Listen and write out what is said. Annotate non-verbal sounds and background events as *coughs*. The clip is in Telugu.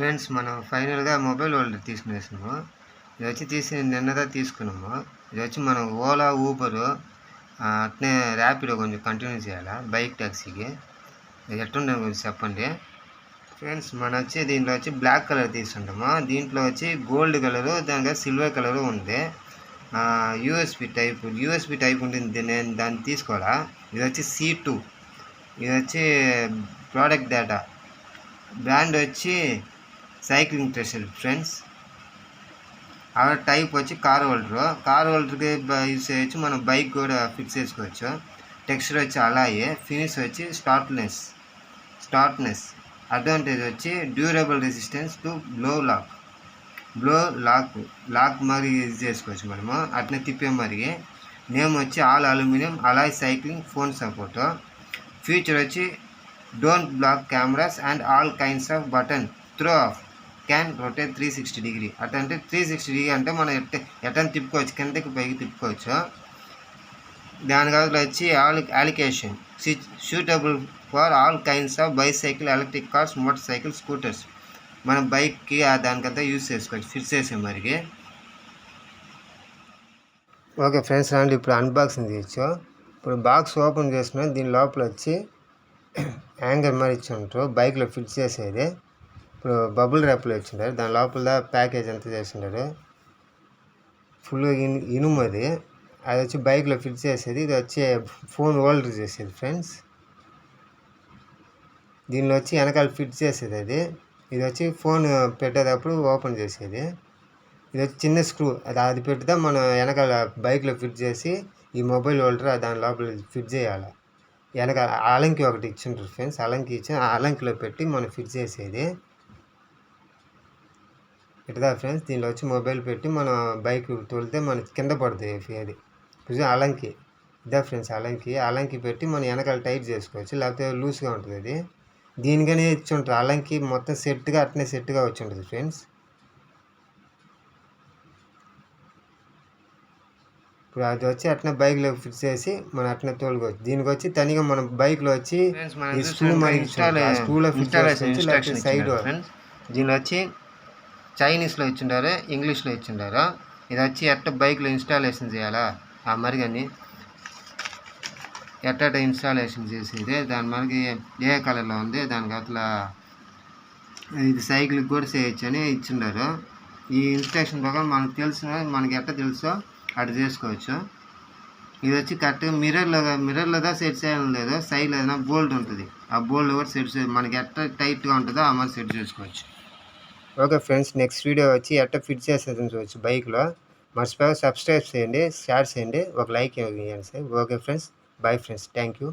ఫ్రెండ్స్ మనం ఫైనల్గా మొబైల్ హోల్డర్ తీసుకునేసినాము ఇది వచ్చి తీసి నిన్నదా తీసుకున్నాము. ఇది వచ్చి మనం ఓలా ఊబరు అట్నే ర్యాపిడో కొంచెం కంటిన్యూ చేయాలా? బైక్ ట్యాక్సీకి ఇది ఎట్టుండే కొంచెం చెప్పండి. ఫ్రెండ్స్ మన వచ్చి దీంట్లో వచ్చి బ్లాక్ కలర్ తీసుకుంటాము. దీంట్లో వచ్చి గోల్డ్ కలరు దానిగా సిల్వర్ కలరు ఉంది. యూఎస్బి టైప్ యూఎస్బి టైప్ ఉంటుంది. నేను దాన్ని తీసుకోవాలా? ఇది వచ్చి సి టూ ఇది వచ్చి ప్రోడక్ట్ డేటా బ్రాండ్ వచ్చి సైక్లింగ్ ట్రెషర్ ఫ్రెండ్స్ అలా టైప్ వచ్చి కార్ హోల్డరు కార్ హోల్డర్కి యూస్ చేయొచ్చు. మనం బైక్ కూడా ఫిక్స్ చేసుకోవచ్చు. టెక్స్చర్ వచ్చి అలాగే. ఫినిష్ వచ్చి స్టార్ట్నెస్ స్టార్ట్నెస్ అడ్వాంటేజ్ వచ్చి durable resistance to blow lock blow lock lock మరి యూజ్ చేసుకోవచ్చు మనము. అట్నే తిప్పే మరి నేమ్ వచ్చి all aluminium alloy cycling phone support future వచ్చి don't block cameras and all kinds of button throw off can rotate three sixty degree at అంటే త్రీ సిక్స్టీ డిగ్రీ అంటే మనం ఎట్ట ఎట్టని తిప్పుకోవచ్చు కిందకి పైకి తిప్పుకోవచ్చు. దాని కాదు వచ్చి all application suitable for all kinds of bicycle electric cars motorcycle scooters మన బైక్కి దానికంతా యూస్ చేసుకోవచ్చు ఫిట్ చేసే మరికి. ఓకే ఫ్రెండ్స్ రండి ఇప్పుడు అన్బాక్సింగ్ చేయొచ్చు ఇప్పుడు బాక్స్ ఓపెన్ చేసిన దీని లోపల వచ్చి *coughs* యాంగర్ మరి ఇచ్చి ఉంటారు బైక్లో ఫిట్ చేసేది. ఇప్పుడు బబుల్ ర్యాప్లో ఇచ్చిండారు దాని లోపల ప్యాకేజ్ ఎంత చేసిండారు. ఫుల్ ఇనుము అది. అది వచ్చి బైక్లో ఫిట్ చేసేది. ఇది వచ్చి ఫోన్ హోల్డర్ చేసేది ఫ్రెండ్స్. దీనిలో వచ్చి వెనకాల ఫిట్ చేసేది అది. ఇది వచ్చి ఫోన్ పెట్టేటప్పుడు ఓపెన్ చేసేది. ఇది వచ్చి చిన్న స్క్రూ. అది అది పెడితే మనం వెనకాల బైక్లో ఫిట్ చేసి ఈ మొబైల్ హోల్డర్ దాని లోపల ఫిట్ చేయాలి. వెనక అలంకి ఒకటి ఇచ్చిండ్రు ఫ్రెండ్స్. అలంకి ఇచ్చి ఆ అలంకిలో పెట్టి మనం ఫిట్ చేసేది. ఇట్లా ఫ్రెండ్స్ దీనిలో వచ్చి మొబైల్ పెట్టి మనం బైక్ తోలితే మన కింద పడుతుంది అది. కొంచెం అలంకి ఇదే ఫ్రెండ్స్ అలంకి అలంకి పెట్టి మనం వెనకాల టైట్ చేసుకోవచ్చు లేకపోతే లూజ్గా ఉంటుంది అది. దీనికనే ఇచ్చి ఉంటుంది అలంకి మొత్తం సెట్గా అట్నే సెట్గా వచ్చి ఉంటుంది ఫ్రెండ్స్. ఇప్పుడు అది వచ్చి అట్నే బైక్లో ఫిట్ చేసి మనం అట్నే తోలుకోవచ్చు. దీనికి వచ్చి తనిగా మనం బైక్లో వచ్చి స్క్రూ మరి స్క్రూలో ఫిట్ లేకపోతే సైడ్ దీనిలో వచ్చి చైనీస్లో ఇచ్చిండారు? ఇంగ్లీష్లో ఇచ్చిండారు? ఇది వచ్చి ఎట్ట బైక్లో ఇన్స్టాలేషన్ చేయాలా? ఆ మరిగని ఎట్ట ఇన్స్టాలేషన్ చేసేది? దాని మనకి ఏ కలర్లో ఉంది? దానికి అట్లా ఇది సైకిల్కి కూడా చేయొచ్చు అని ఇచ్చిండారు. ఈ ఇన్స్ట్రక్షన్ ప్రకారం మనకు తెలిసిన మనకి ఎట్ట తెలుసో అటు చేసుకోవచ్చు. ఇది వచ్చి కరెక్ట్గా మిర్రర్లో మిర్రర్లో సెట్ చేయడం లేదు సైడ్ ఏదైనా బోల్డ్ ఉంటుంది. ఆ బోల్డ్ కూడా సెట్ మనకి ఎట్ట టైట్గా ఉంటుందో ఆ మరి సెట్ చేసుకోవచ్చు. ఓకే ఫ్రెండ్స్ నెక్స్ట్ వీడియో వచ్చి ఎట్ట ఫిట్ చేసేది చూడవచ్చు బైక్లో. మర్చిపోయి సబ్స్క్రైబ్ చేయండి షేర్ చేయండి ఒక లైక్ ఇవ్వండి sir okay friends bye friends thank you.